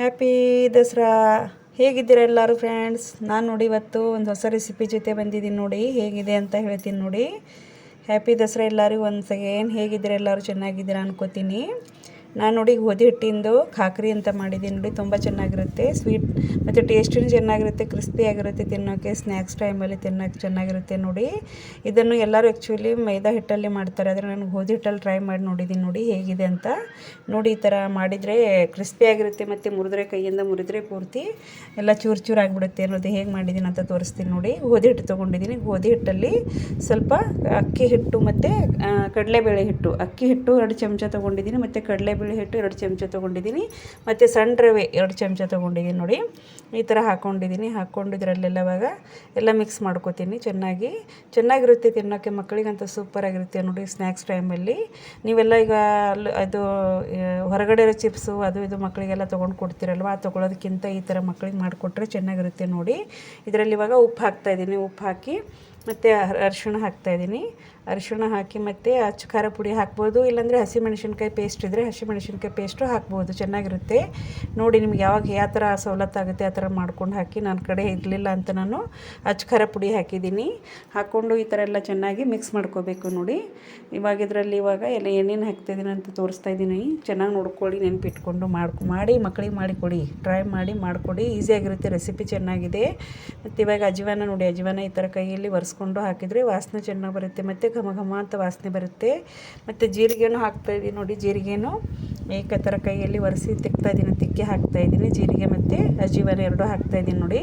Happy Dasara. ಹೇಗಿದ್ದೀರಾ ಎಲ್ಲರೂ friends ನಾನು ನೋಡಿ ಇವತ್ತು ಒಂದು ಹೊಸ ರೆಸಿಪಿ ಜೊತೆ ಬಂದಿದ್ದೀನಿ ನೋಡಿ. ಹೇಗಿದೆ ಅಂತ ಹೇಳ್ತೀನಿ ನೋಡಿ. ಹ್ಯಾಪಿ ದಸರಾ ಎಲ್ಲರಿಗೂ ಒಂದು ಸೆಕೆಂಡ್ ಹೇಗಿದ್ದೀರಾ ಎಲ್ಲರೂ ಚೆನ್ನಾಗಿದ್ದೀರಾ ಅನ್ಕೋತೀನಿ. ನಾನು ನೋಡಿ ಗೋಧಿ ಹಿಟ್ಟಿಂದು ಖಾಕ್ರಿ ಅಂತ ಮಾಡಿದ್ದೀನಿ ನೋಡಿ, ತುಂಬ ಚೆನ್ನಾಗಿರುತ್ತೆ. ಸ್ವೀಟ್ ಮತ್ತು ಟೇಸ್ಟಿನೂ ಚೆನ್ನಾಗಿರುತ್ತೆ ಕ್ರಿಸ್ಪಿ ಆಗಿರುತ್ತೆ ತಿನ್ನೋಕ್ಕೆ ಸ್ನ್ಯಾಕ್ಸ್ ಟೈಮಲ್ಲಿ ತಿನ್ನೋಕ್ಕೆ ಚೆನ್ನಾಗಿರುತ್ತೆ ನೋಡಿ. ಇದನ್ನು ಎಲ್ಲರೂ ಆ್ಯಕ್ಚುಲಿ ಮೈದಾ ಹಿಟ್ಟಲ್ಲಿ ಮಾಡ್ತಾರೆ, ಆದರೆ ನಾನು ಗೋಧಿ ಹಿಟ್ಟಲ್ಲಿ ಟ್ರೈ ಮಾಡಿ ನೋಡಿದ್ದೀನಿ ನೋಡಿ, ಹೇಗಿದೆ ಅಂತ. ನೋಡಿ, ಈ ಥರ ಮಾಡಿದರೆ ಕ್ರಿಸ್ಪಿ ಆಗಿರುತ್ತೆ ಮತ್ತು ಮುರಿದ್ರೆ, ಕೈಯಿಂದ ಮುರಿದ್ರೆ ಪೂರ್ತಿ ಎಲ್ಲ ಚೂರು ಚೂರು ಆಗಿಬಿಡುತ್ತೆ ಅನ್ನೋದು ಹೇಗೆ ಮಾಡಿದ್ದೀನಿ ಅಂತ ತೋರಿಸ್ತೀನಿ ನೋಡಿ. ಗೋಧಿ ಹಿಟ್ಟು ತೊಗೊಂಡಿದ್ದೀನಿ ಗೋಧಿ ಹಿಟ್ಟಲ್ಲಿ ಸ್ವಲ್ಪ ಅಕ್ಕಿ ಹಿಟ್ಟು ಮತ್ತು ಕಡಲೆಬೇಳೆ ಹಿಟ್ಟು, ಅಕ್ಕಿ ಹಿಟ್ಟು ಎರಡು ಚಮಚ ತೊಗೊಂಡಿದ್ದೀನಿ ಮತ್ತು ಕಡಲೆಬೇಳೆ ಹಿಟ್ಟು ಎರಡು ಚಮಚ ತೊಗೊಂಡಿದ್ದೀನಿ. ಮತ್ತು ಸಣ್ಣ ರವೆ ಎರಡು ಚಮಚ ತೊಗೊಂಡಿದ್ದೀನಿ ನೋಡಿ. ಈ ಥರ ಹಾಕ್ಕೊಂಡಿದ್ದೀನಿ ಹಾಕ್ಕೊಂಡು ಇವಾಗ ಎಲ್ಲ ಮಿಕ್ಸ್ ಮಾಡ್ಕೊತೀನಿ ಚೆನ್ನಾಗಿ. ಚೆನ್ನಾಗಿರುತ್ತೆ ತಿನ್ನೋಕ್ಕೆ. ಮಕ್ಕಳಿಗಂತೂ ಸೂಪರಾಗಿರುತ್ತೆ ನೋಡಿ ಸ್ನ್ಯಾಕ್ಸ್ ಟೈಮಲ್ಲಿ ನೀವೆಲ್ಲ ಈಗ ಅಲ್ಲಿ ಅದು ಹೊರಗಡೆ ಇರೋ ಚಿಪ್ಸು ಅದು ಇದು ಮಕ್ಕಳಿಗೆಲ್ಲ ತೊಗೊಂಡು ಕೊಡ್ತೀರಲ್ವ? ಆ ತೊಗೊಳೋದಕ್ಕಿಂತ ಈ ಥರ ಮಕ್ಕಳಿಗೆ ಮಾಡಿಕೊಟ್ರೆ ಚೆನ್ನಾಗಿರುತ್ತೆ ನೋಡಿ. ಇದರಲ್ಲಿ ಇವಾಗ ಉಪ್ಪು ಹಾಕ್ತಾಯಿದ್ದೀನಿ ಉಪ್ಪು ಹಾಕಿ ಮತ್ತು ಅರಿಶಿಣ ಹಾಕ್ತಾಯಿದ್ದೀನಿ ಅರಿಶಿಣ ಹಾಕಿ ಮತ್ತು ಅಚ್ಚು ಖಾರ ಪುಡಿ ಹಾಕ್ಬೋದು. ಇಲ್ಲಾಂದರೆ ಹಸಿಮೆಣಸಿನ್ಕಾಯಿ ಪೇಸ್ಟ್ ಇದ್ದರೆ ಹಸಿಮೆಣಸಿನ್ಕಾಯಿ ಪೇಸ್ಟು ಹಾಕ್ಬೋದು. ಚೆನ್ನಾಗಿರುತ್ತೆ. ನೋಡಿ ನಿಮ್ಗೆ ಯಾವಾಗ ಯಾವ ಥರ ಸವಲತ್ತಾಗುತ್ತೆ ಆ ಥರ ಮಾಡ್ಕೊಂಡು ಹಾಕಿ ನನ್ನ ಕಡೆ ಇರಲಿಲ್ಲ ಅಂತ ನಾನು ಅಚ್ಚು ಖಾರ ಪುಡಿ ಹಾಕಿದ್ದೀನಿ. ಹಾಕ್ಕೊಂಡು ಈ ಥರ ಎಲ್ಲ ಚೆನ್ನಾಗಿ ಮಿಕ್ಸ್ ಮಾಡ್ಕೋಬೇಕು ನೋಡಿ. ಇವಾಗ ಇದರಲ್ಲಿ ಇವಾಗ ಎಲ್ಲ ಏನೇನು ಹಾಕ್ತಾಯಿದ್ದೀನಿ ಅಂತ ತೋರಿಸ್ತಾ ಇದ್ದೀನಿ. ಚೆನ್ನಾಗಿ ನೋಡ್ಕೊಳ್ಳಿ, ನೆನಪಿಟ್ಕೊಂಡು ಮಾಡ್ಕೊ, ಮಾಡಿ ಮಕ್ಕಳಿಗೆ ಮಾಡಿಕೊಡಿ ಟ್ರೈ ಮಾಡಿ ಮಾಡಿಕೊಡಿ. ಈಸಿಯಾಗಿರುತ್ತೆ ರೆಸಿಪಿ ಚೆನ್ನಾಗಿದೆ. ಮತ್ತು ಇವಾಗ ಅಜ್ವಾನ ನೋಡಿ ಅಜ್ವಾನ ಈ ಥರ ಕೈಯಲ್ಲಿ ಒರೆಸ್ಕೊಂಡು ಹಾಕಿದರೆ ವಾಸನೆ ಚೆನ್ನಾಗಿ ಬರುತ್ತೆ. ಮತ್ತು ಘಮ ಘಮ ಅಂತ ವಾಸನೆ ಬರುತ್ತೆ. ಮತ್ತು ಜೀರಿಗೆನೂ ಹಾಕ್ತಾಯಿದ್ದೀನಿ ನೋಡಿ, ಜೀರಿಗೆನೂ ಏಕ ಥರ ಕೈಯಲ್ಲಿ ಒರೆಸಿ ತಿಕ್ತಾ ಇದ್ದೀನಿ ತಿಕ್ಕಿ ಹಾಕ್ತಾ ಇದ್ದೀನಿ ಜೀರಿಗೆ ಮತ್ತು ಅಜೀವನ ಎರಡೂ ಹಾಕ್ತಾಯಿದ್ದೀನಿ ನೋಡಿ.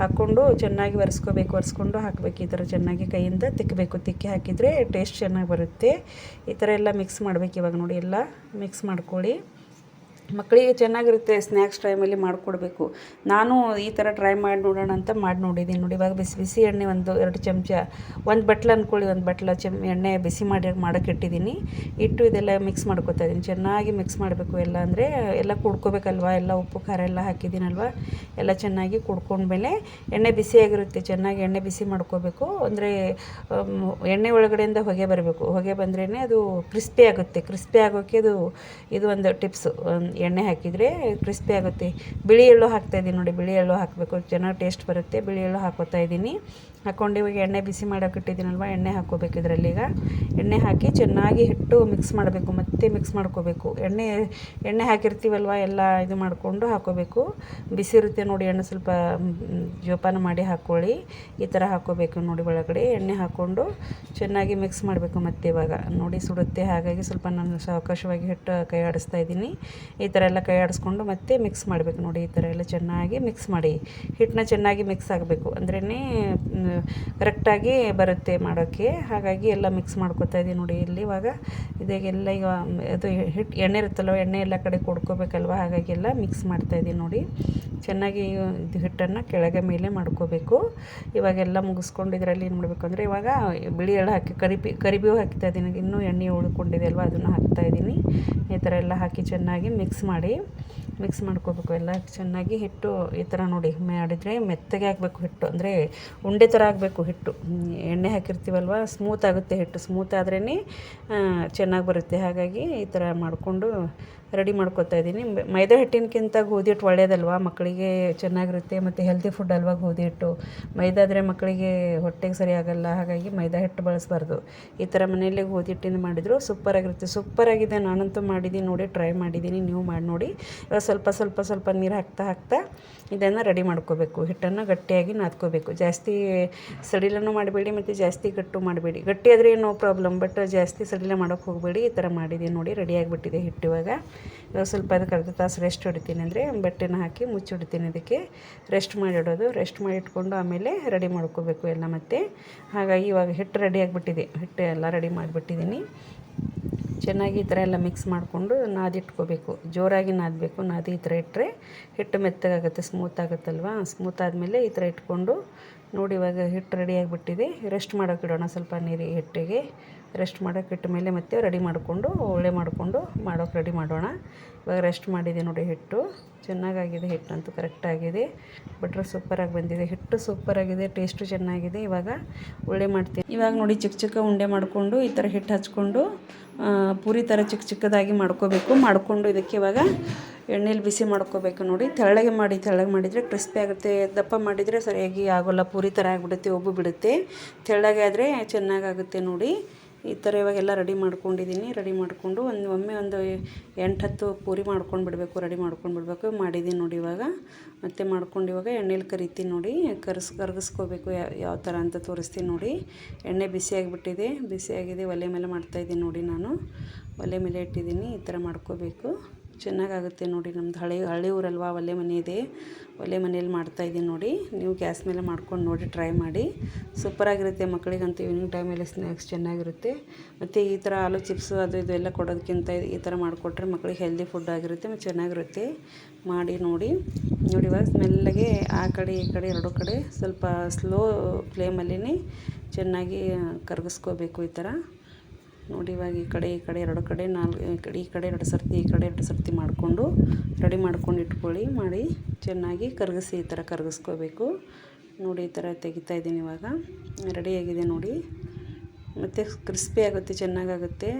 ಹಾಕ್ಕೊಂಡು ಚೆನ್ನಾಗಿ ಒರೆಸ್ಕೋಬೇಕು, ಒರೆಸ್ಕೊಂಡು ಹಾಕಬೇಕು. ಈ ಥರ ಚೆನ್ನಾಗಿ ಕೈಯಿಂದ ತಿಕ್ಕಬೇಕು ತಿಕ್ಕಿ ಹಾಕಿದರೆ ಟೇಸ್ಟ್ ಚೆನ್ನಾಗಿ ಬರುತ್ತೆ. ಈ ಥರ ಎಲ್ಲ ಮಿಕ್ಸ್ ಮಾಡ್ಬೇಕು ಇವಾಗ ನೋಡಿ, ಎಲ್ಲ ಮಿಕ್ಸ್ ಮಾಡ್ಕೊಳ್ಳಿ. ಮಕ್ಕಳಿಗೆ ಚೆನ್ನಾಗಿರುತ್ತೆ ಸ್ನ್ಯಾಕ್ಸ್ ಟೈಮಲ್ಲಿ ಮಾಡಿಕೊಡ್ಬೇಕು. ನಾನು ಈ ಥರ ಟ್ರೈ ಮಾಡಿ ನೋಡೋಣ ಅಂತ ಮಾಡಿ ನೋಡಿದ್ದೀನಿ. ನೋಡಿ, ಇವಾಗ ಬಿಸಿ ಬಿಸಿ ಎಣ್ಣೆ ಒಂದು ಎರಡು ಚಮಚ, ಒಂದು ಬಟ್ಲು ಅಂದ್ಕೊಳ್ಳಿ, ಒಂದು ಬಟ್ಲ ಚಮ್, ಎಣ್ಣೆ ಬಿಸಿ ಮಾಡಿ, ಮಾಡೋಕ್ಕೆ ಇಟ್ಟಿದ್ದೀನಿ. ಇಟ್ಟು ಇದೆಲ್ಲ ಮಿಕ್ಸ್ ಮಾಡ್ಕೊತಾ ಇದ್ದೀನಿ. ಚೆನ್ನಾಗಿ ಮಿಕ್ಸ್ ಮಾಡಬೇಕು. ಎಲ್ಲ ಅಂದರೆ ಎಲ್ಲ ಕುಡ್ಕೋಬೇಕಲ್ವ? ಎಲ್ಲ ಉಪ್ಪು, ಖಾರ ಎಲ್ಲ ಹಾಕಿದ್ದೀನಲ್ವ? ಎಲ್ಲ ಚೆನ್ನಾಗಿ ಕುಡ್ಕೊಂಡ್ಮೇಲೆ ಎಣ್ಣೆ ಬಿಸಿಯಾಗಿರುತ್ತೆ ಚೆನ್ನಾಗಿ ಎಣ್ಣೆ ಬಿಸಿ ಮಾಡ್ಕೋಬೇಕು. ಅಂದರೆ ಎಣ್ಣೆ ಒಳಗಡೆಯಿಂದ ಹೊಗೆ ಬರಬೇಕು. ಹೊಗೆ ಬಂದ್ರೇ ಅದು ಕ್ರಿಸ್ಪಿ ಆಗುತ್ತೆ. ಕ್ರಿಸ್ಪಿ ಆಗೋಕ್ಕೆ ಅದು, ಇದು ಒಂದು ಟಿಪ್ಸು. ಎಣ್ಣೆ ಹಾಕಿದರೆ ಕ್ರಿಸ್ಪಿ ಆಗುತ್ತೆ. ಬಿಳಿ ಎಳ್ಳು ಹಾಕ್ತಾಯಿದ್ದೀನಿ ನೋಡಿ, ಬಿಳಿ ಎಳ್ಳು ಹಾಕಬೇಕು. ಚೆನ್ನಾಗಿ ಟೇಸ್ಟ್ ಬರುತ್ತೆ. ಬಿಳಿ ಎಳ್ಳು ಹಾಕೋತಾ ಇದ್ದೀನಿ. ಹಾಕ್ಕೊಂಡು ಇವಾಗ ಎಣ್ಣೆ ಬಿಸಿ ಮಾಡೋಕೆ ಇಟ್ಟಿದ್ದೀನಲ್ವ? ಎಣ್ಣೆ ಹಾಕ್ಕೋಬೇಕು ಇದರಲ್ಲಿ ಈಗ. ಎಣ್ಣೆ ಹಾಕಿ ಚೆನ್ನಾಗಿ ಹಿಟ್ಟು ಮಿಕ್ಸ್ ಮಾಡಬೇಕು, ಮತ್ತೆ ಮಿಕ್ಸ್ ಮಾಡ್ಕೋಬೇಕು. ಎಣ್ಣೆ ಎಣ್ಣೆ ಹಾಕಿರ್ತೀವಲ್ವ, ಎಲ್ಲ ಇದು ಮಾಡಿಕೊಂಡು ಹಾಕೋಬೇಕು. ಬಿಸಿ ಇರುತ್ತೆ ನೋಡಿ, ಎಣ್ಣೆ ಸ್ವಲ್ಪ ಜೋಪಾನ ಮಾಡಿ ಹಾಕ್ಕೊಳ್ಳಿ ಈ ಥರ ಹಾಕ್ಕೋಬೇಕು ನೋಡಿ ಒಳಗಡೆ. ಎಣ್ಣೆ ಹಾಕ್ಕೊಂಡು ಚೆನ್ನಾಗಿ ಮಿಕ್ಸ್ ಮಾಡಬೇಕು ಮತ್ತೆ ಇವಾಗ. ನೋಡಿ, ಸುಡುತ್ತೆ. ಹಾಗಾಗಿ ಸ್ವಲ್ಪ ನಾನು ಸಾವಕಾಶವಾಗಿ ಹಿಟ್ಟು ಕೈ ಆಡಿಸ್ತಾ ಇದ್ದೀನಿ. ಈ ಥರ ಎಲ್ಲ ಕೈ ಆಡಿಸ್ಕೊಂಡು ಮತ್ತೆ ಮಿಕ್ಸ್ ಮಾಡಬೇಕು ನೋಡಿ. ಈ ಥರ ಎಲ್ಲ ಚೆನ್ನಾಗಿ ಮಿಕ್ಸ್ ಮಾಡಿ. ಹಿಟ್ಟನ್ನ ಚೆನ್ನಾಗಿ ಮಿಕ್ಸ್ ಆಗಬೇಕು. ಅಂದ್ರೇ ಕರೆಕ್ಟಾಗಿ ಬರುತ್ತೆ ಮಾಡೋಕ್ಕೆ. ಹಾಗಾಗಿ ಎಲ್ಲ ಮಿಕ್ಸ್ ಮಾಡ್ಕೊತಾ ಇದ್ದೀನಿ ನೋಡಿ ಇಲ್ಲಿ ಇವಾಗ. ಇದಾಗೆಲ್ಲ ಈಗ ಅದು ಹಿಟ್ಟು ಎಣ್ಣೆ ಇರುತ್ತಲ್ವ, ಎಣ್ಣೆ ಎಲ್ಲ ಕಡೆ ಕೊಡ್ಕೋಬೇಕಲ್ವ? ಹಾಗಾಗಿ ಎಲ್ಲ ಮಿಕ್ಸ್ ಮಾಡ್ತಾ ಇದ್ದೀನಿ ನೋಡಿ. ಚೆನ್ನಾಗಿ ಇದು ಹಿಟ್ಟನ್ನು ಕೆಳಗೆ ಮೇಲೆ ಮಾಡ್ಕೋಬೇಕು. ಇವಾಗೆಲ್ಲ ಮುಗಿಸ್ಕೊಂಡು ಇದರಲ್ಲಿ ಏನು ಮಾಡಬೇಕು ಅಂದರೆ ಇವಾಗ ಬಿಳಿ ಎಳ್ಳು ಹಾಕಿ, ಕರಿಬಿ, ಕರಿಬೇವು ಹಾಕ್ತಾ ಇದ್ದೀನಿ. ಇನ್ನೂ ಎಣ್ಣೆ ಉಳ್ಕೊಂಡಿದೆ ಅಲ್ವ ಅದನ್ನು ಹಾಕ್ತಾ ಇದ್ದೀನಿ. ಈ ಥರ ಎಲ್ಲ ಹಾಕಿ ಚೆನ್ನಾಗಿ ಮಿಕ್ಸ್ ಮಾಡಿ, ಮಿಕ್ಸ್ ಮಾಡ್ಕೋಬೇಕು ಎಲ್ಲ. ಚೆನ್ನಾಗಿ ಹಿಟ್ಟು ಈ ಥರ ನೋಡಿ ಮಾಡಿದರೆ ಮೆತ್ತಗೆ ಆಗಬೇಕು ಹಿಟ್ಟು. ಅಂದರೆ ಉಂಡೆ ಥರ ಆಗಬೇಕು ಹಿಟ್ಟು. ಎಣ್ಣೆ ಹಾಕಿರ್ತೀವಲ್ವ ಸ್ಮೂತ್ ಆಗುತ್ತೆ ಹಿಟ್ಟು. ಸ್ಮೂತ್ ಆದ್ರೇ ಚೆನ್ನಾಗಿ ಬರುತ್ತೆ. ಹಾಗಾಗಿ ಈ ಥರ ಮಾಡಿಕೊಂಡು ರೆಡಿ ಮಾಡ್ಕೊತಾ ಇದ್ದೀನಿ. ಮೈದಾ ಹಿಟ್ಟಿನಕ್ಕಿಂತ ಗೋಧಿ ಹಿಟ್ಟು ಒಳ್ಳೆಯದಲ್ವಾ ಮಕ್ಕಳಿಗೆ ಚೆನ್ನಾಗಿರುತ್ತೆ ಮತ್ತು ಹೆಲ್ದಿ ಫುಡ್ ಅಲ್ವಾ ಗೋಧಿ ಹಿಟ್ಟು? ಮೈದಾ ಆದರೆ ಮಕ್ಕಳಿಗೆ ಹೊಟ್ಟೆಗೆ ಸರಿ ಹಾಗಾಗಿ ಮೈದಾ ಹಿಟ್ಟು ಬಳಸಬಾರ್ದು. ಈ ಥರ ಮನೆಯಲ್ಲೇ ಗೋಧಿ ಹಿಟ್ಟಿಂದ ಮಾಡಿದ್ರು ಸೂಪರಾಗಿರುತ್ತೆ ಸೂಪರಾಗಿದೆ ನಾನಂತೂ ಮಾಡಿದ್ದೀನಿ ನೋಡಿ ಟ್ರೈ ಮಾಡಿದ್ದೀನಿ ನೀವು ಮಾಡಿ ನೋಡಿ. ಇವಾಗ ಸ್ವಲ್ಪ ಸ್ವಲ್ಪ ಸ್ವಲ್ಪ ನೀರು ಹಾಕ್ತಾ ಹಾಕ್ತಾ ಇದನ್ನು ರೆಡಿ ಮಾಡ್ಕೋಬೇಕು. ಹಿಟ್ಟನ್ನು ಗಟ್ಟಿಯಾಗಿ ನಾದ್ಕೋಬೇಕು. ಜಾಸ್ತಿ ಸಡಿಲನೂ ಮಾಡಬೇಡಿ ಮತ್ತು ಜಾಸ್ತಿ ಗಟ್ಟು ಮಾಡಬೇಡಿ. ಗಟ್ಟಿ ಆದರೆ ನೋ ಪ್ರಾಬ್ಲಮ್ ಬಟ್ ಜಾಸ್ತಿ ಸಡಿಲ ಮಾಡೋಕ್ಕೆ ಹೋಗಬೇಡಿ. ಈ ಥರ ಮಾಡಿದ್ದೀನಿ ನೋಡಿ ರೆಡಿ ಆಗಿಬಿಟ್ಟಿದೆ ಹಿಟ್ಟು ಇವಾಗ. ಸ್ವಲ್ಪ ಅದಕ್ಕೆ ಅರ್ಧ ತಾಸು ರೆಸ್ಟ್ ಹೊಡಿತೀನಿ ಅಂದರೆ ಬಟ್ಟೆನ ಹಾಕಿ ಮುಚ್ಚಿಡ್ತೀನಿ ಅದಕ್ಕೆ ರೆಸ್ಟ್ ಮಾಡಿಡೋದು ರೆಸ್ಟ್ ಮಾಡಿ ಇಟ್ಕೊಂಡು ಆಮೇಲೆ ರೆಡಿ ಮಾಡ್ಕೋಬೇಕು ಎಲ್ಲ ಮತ್ತೆ. ಹಾಗಾಗಿ ಇವಾಗ ಹಿಟ್ಟು ರೆಡಿ ಆಗಿಬಿಟ್ಟಿದೆ. ಹಿಟ್ಟು ಎಲ್ಲ ರೆಡಿ ಮಾಡಿಬಿಟ್ಟಿದ್ದೀನಿ ಚೆನ್ನಾಗಿ ಈ ಥರ ಎಲ್ಲ ಮಿಕ್ಸ್ ಮಾಡಿಕೊಂಡು ನಾದಿಟ್ಕೋಬೇಕು. ಜೋರಾಗಿ ನಾದಬೇಕು. ನಾದಿ ಈ ಥರ ಇಟ್ಟರೆ ಹಿಟ್ಟು ಮೆತ್ತಗಾಗುತ್ತೆ ಸ್ಮೂತ್ ಆಗುತ್ತಲ್ವಾ? ಸ್ಮೂತ್ ಆದಮೇಲೆ ಈ ಥರ ಇಟ್ಕೊಂಡು ನೋಡಿ ಇವಾಗ ಹಿಟ್ಟು ರೆಡಿ ಆಗಿಬಿಟ್ಟಿದೆ. ರೆಸ್ಟ್ ಮಾಡೋಕೆ ಇಡೋಣ ಸ್ವಲ್ಪ ನೀರಿಗೆ ಹಿಟ್ಟಿಗೆ. ರೆಸ್ಟ್ ಮಾಡೋಕೆ ಇಟ್ಟ ಮೇಲೆ ಮತ್ತೆ ರೆಡಿ ಮಾಡಿಕೊಂಡು, ಒಳ್ಳೆ ಮಾಡಿಕೊಂಡು ಮಾಡೋಕೆ ರೆಡಿ ಮಾಡೋಣ. ಇವಾಗ ರೆಸ್ಟ್ ಮಾಡಿದೆ ನೋಡಿ ಹಿಟ್ಟು. ಚೆನ್ನಾಗಾಗಿದೆ ಹಿಟ್ಟಂತೂ ಕರೆಕ್ಟಾಗಿದೆ ಬಟ್ರ್ ಸೂಪರಾಗಿ ಬಂದಿದೆ. ಹಿಟ್ಟು ಸೂಪರಾಗಿದೆ ಟೇಸ್ಟು ಚೆನ್ನಾಗಿದೆ. ಇವಾಗ ಒಳ್ಳೆ ಮಾಡ್ತೀನಿ. ಇವಾಗ ನೋಡಿ ಚಿಕ್ಕ ಚಿಕ್ಕ ಉಂಡೆ ಮಾಡಿಕೊಂಡು, ಈ ಥರ ಹಿಟ್ಟು ಹಚ್ಕೊಂಡು ಪೂರಿ ಥರ ಚಿಕ್ಕ ಚಿಕ್ಕದಾಗಿ ಮಾಡ್ಕೋಬೇಕು. ಮಾಡಿಕೊಂಡು ಇದಕ್ಕೆ ಇವಾಗ ಎಣ್ಣೆಲಿ ಬಿಸಿ ಮಾಡ್ಕೋಬೇಕು ನೋಡಿ. ತೆಳ್ಳಗೆ ಮಾಡಿ, ತೆಳ್ಳಗೆ ಮಾಡಿದರೆ ಕ್ರಿಸ್ಪಿ ಆಗುತ್ತೆ. ದಪ್ಪ ಮಾಡಿದರೆ ಸರಿಯಾಗಿ ಆಗೋಲ್ಲ. ಪೂರಿ ಥರ ಆಗಿಬಿಡುತ್ತೆ ಒಬ್ಬು ಬಿಡುತ್ತೆ. ತೆಳ್ಳಗೆ ಆದರೆ ಚೆನ್ನಾಗಾಗುತ್ತೆ ನೋಡಿ. ಈ ಥರ ಇವಾಗೆಲ್ಲ ರೆಡಿ ಮಾಡ್ಕೊಂಡಿದ್ದೀನಿ. ರೆಡಿ ಮಾಡಿಕೊಂಡು ಒಂದು, ಒಮ್ಮೆ ಒಂದು ಎಂಟು, ಹತ್ತು ಪೂರಿ ಮಾಡ್ಕೊಂಡು ಬಿಡಬೇಕು, ರೆಡಿ ಮಾಡ್ಕೊಂಡು ಬಿಡಬೇಕು. ಮಾಡಿದ್ದೀನಿ ನೋಡಿ ಇವಾಗ. ಮತ್ತೆ ಮಾಡ್ಕೊಂಡು ಇವಾಗ ಎಣ್ಣೆಲಿ ಕರಿತೀನಿ ನೋಡಿ. ಕರ್ಸ್, ಕರಗಿಸ್ಕೋಬೇಕು ಯಾವ ಥರ ಅಂತ ತೋರಿಸ್ತೀನಿ ನೋಡಿ. ಎಣ್ಣೆ ಬಿಸಿಯಾಗಿಬಿಟ್ಟಿದೆ ಬಿಸಿಯಾಗಿದೆ ಒಲೆ ಮೇಲೆ ಮಾಡ್ತಾಯಿದ್ದೀನಿ ನೋಡಿ ನಾನು. ಒಲೆ ಮೇಲೆ ಇಟ್ಟಿದ್ದೀನಿ. ಈ ಥರ ಮಾಡ್ಕೋಬೇಕು. ಚೆನ್ನಾಗಾಗುತ್ತೆ ನೋಡಿ, ನಮ್ದು ಹಳೆ ಹಳೆ ಊರಲ್ವಾ? ಒಲೆ ಮನೆ ಇದೆ. ಒಲೆ ಮನೇಲಿ ಮಾಡ್ತಾಯಿದ್ದೀನಿ ನೋಡಿ. ನೀವು ಗ್ಯಾಸ್ ಮೇಲೆ ಮಾಡ್ಕೊಂಡು ನೋಡಿ, ಟ್ರೈ ಮಾಡಿ. ಸೂಪರಾಗಿರುತ್ತೆ ಮಕ್ಕಳಿಗಂತೂ ಈವ್ನಿಂಗ್ ಟೈಮಲ್ಲಿ ಸ್ನ್ಯಾಕ್ಸ್ ಚೆನ್ನಾಗಿರುತ್ತೆ. ಮತ್ತು ಈ ಥರ ಆಲೂ ಚಿಪ್ಸು, ಅದು ಇದು ಎಲ್ಲ ಕೊಡೋದಕ್ಕಿಂತ ಈ ಥರ ಮಾಡಿಕೊಟ್ರೆ ಮಕ್ಕಳಿಗೆ ಹೆಲ್ದಿ ಫುಡ್ ಆಗಿರುತ್ತೆ ಮತ್ತು ಚೆನ್ನಾಗಿರುತ್ತೆ. ಮಾಡಿ ನೋಡಿ. ನೋಡಿ, ಇವಾಗ ಮೆಲ್ಲಗೆ ಆ ಕಡೆ, ಈ ಕಡೆ, ಎರಡು ಕಡೆ ಸ್ವಲ್ಪ ಸ್ಲೋ ಫ್ಲೇಮಲ್ಲಿ ಚೆನ್ನಾಗಿ ಕರಗಿಸ್ಕೋಬೇಕು ಈ ಥರ. ನೋಡಿ ಇವಾಗ ಈ ಕಡೆ ಈ ಕಡೆ ಎರಡು ಕಡೆ, ನಾಲ್ಕು, ಈ ಕಡೆ ಎರಡು ಸರ್ತಿ, ಈ ಕಡೆ ಎರಡು ಸರ್ತಿ ಮಾಡಿಕೊಂಡು ರೆಡಿ ಮಾಡ್ಕೊಂಡು ಇಟ್ಕೊಳ್ಳಿ, ಮಾಡಿ ಚೆನ್ನಾಗಿ ಕರಗಿಸಿ ಈ ಥರ ಕರಗಿಸ್ಕೋಬೇಕು. ನೋಡಿ ಈ ಥರ ತೆಗಿತಾ ಇದ್ದೀನಿ ಇವಾಗ. ರೆಡಿಯಾಗಿದೆ ನೋಡಿ. ಮತ್ತು ಕ್ರಿಸ್ಪಿ ಆಗುತ್ತೆ ಚೆನ್ನಾಗಾಗುತ್ತೆ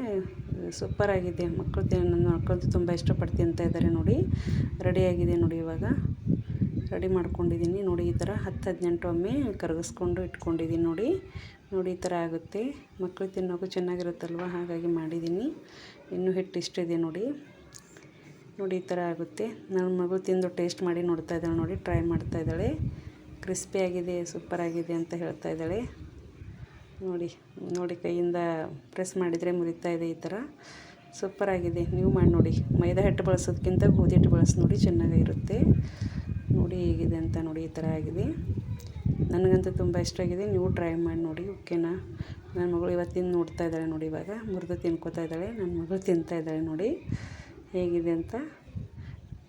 ಸೂಪರಾಗಿದೆ ಮಕ್ಕಳು ನನ್ನ ಮಕ್ಕಳು ತುಂಬ ಇಷ್ಟಪಟ್ಟು ತಿಂತಾ ಇದ್ದಾರೆ ನೋಡಿ. ರೆಡಿಯಾಗಿದೆ ನೋಡಿ ಇವಾಗ. ರೆಡಿ ಮಾಡ್ಕೊಂಡಿದ್ದೀನಿ. ನೋಡಿ, ಈ ಥರ ಹತ್ತು, ಹದಿನೆಂಟು ಒಮ್ಮೆ ಕರಗಿಸ್ಕೊಂಡು ಇಟ್ಕೊಂಡಿದ್ದೀನಿ ನೋಡಿ. ನೋಡಿ, ಈ ಥರ ಆಗುತ್ತೆ. ಮಕ್ಕಳು ತಿನ್ನೋಕ್ಕೂ ಚೆನ್ನಾಗಿರುತ್ತಲ್ವ? ಹಾಗಾಗಿ ಮಾಡಿದ್ದೀನಿ. ಇನ್ನೂ ಹಿಟ್ಟು ಇಷ್ಟಿದೆ ನೋಡಿ. ನೋಡಿ, ಈ ಥರ ಆಗುತ್ತೆ. ನನ್ನ ಮಗು ತಿಂದು ಟೇಸ್ಟ್ ಮಾಡಿ ನೋಡ್ತಾ ಇದ್ದಾಳೆ ನೋಡಿ. ಟ್ರೈ ಮಾಡ್ತಾ ಇದ್ದಾಳೆ. ಸೂಪರ್ ಆಗಿದೆ ಅಂತ ಹೇಳ್ತಾ ಇದ್ದಾಳೆ. ನೋಡಿ ನೋಡಿ, ಕೈಯಿಂದ ಪ್ರೆಸ್ ಮಾಡಿದರೆ ಮುರಿತಾ ಇದೆ ಈ ಥರ. ಸೂಪರಾಗಿದೆ ನೀವು ಮಾಡಿ ನೋಡಿ. ಮೈದಾ ಹಿಟ್ಟು ಬಳಸೋದಕ್ಕಿಂತ ಗೋಧಿ ಹಿಟ್ಟು ಬಳಸಿ ನೋಡಿ ಚೆನ್ನಾಗಿರುತ್ತೆ ನೋಡಿ ಹೇಗಿದೆ ಅಂತ ನೋಡಿ ಈ ಥರ ಆಗಿದೆ. ನನಗಂತೂ ತುಂಬ ಇಷ್ಟ ಆಗಿದೆ. ನೀವು ಟ್ರೈ ಮಾಡಿ ನೋಡಿ ಓಕೆನಾ ನನ್ನ ಮಗಳು ಇವತ್ತಿನ ನೋಡ್ತಾ ಇದ್ದಾಳೆ ನೋಡಿ ಇವಾಗ. ಮುರಿದು ತಿನ್ಕೋತಾ ಇದ್ದಾಳೆ. ನನ್ನ ಮಗಳು ತಿಂತಾ ಇದ್ದಾಳೆ ನೋಡಿ. ಹೇಗಿದೆ ಅಂತ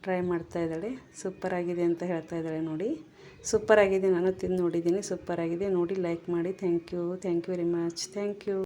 ಟ್ರೈ ಮಾಡ್ತಾ ಇದ್ದಾಳೆ. ಸೂಪರ್ ಆಗಿದೆ ಅಂತ ಹೇಳ್ತಾ ಇದ್ದಾಳೆ ನೋಡಿ. ಸೂಪರ್ ಆಗಿದೆ. ನಾನು ತಿಂದು ನೋಡಿದ್ದೀನಿ. ಸೂಪರ್ ಆಗಿದೆ. ನೋಡಿ ಲೈಕ್ ಮಾಡಿ. Thank you thank you very much thank you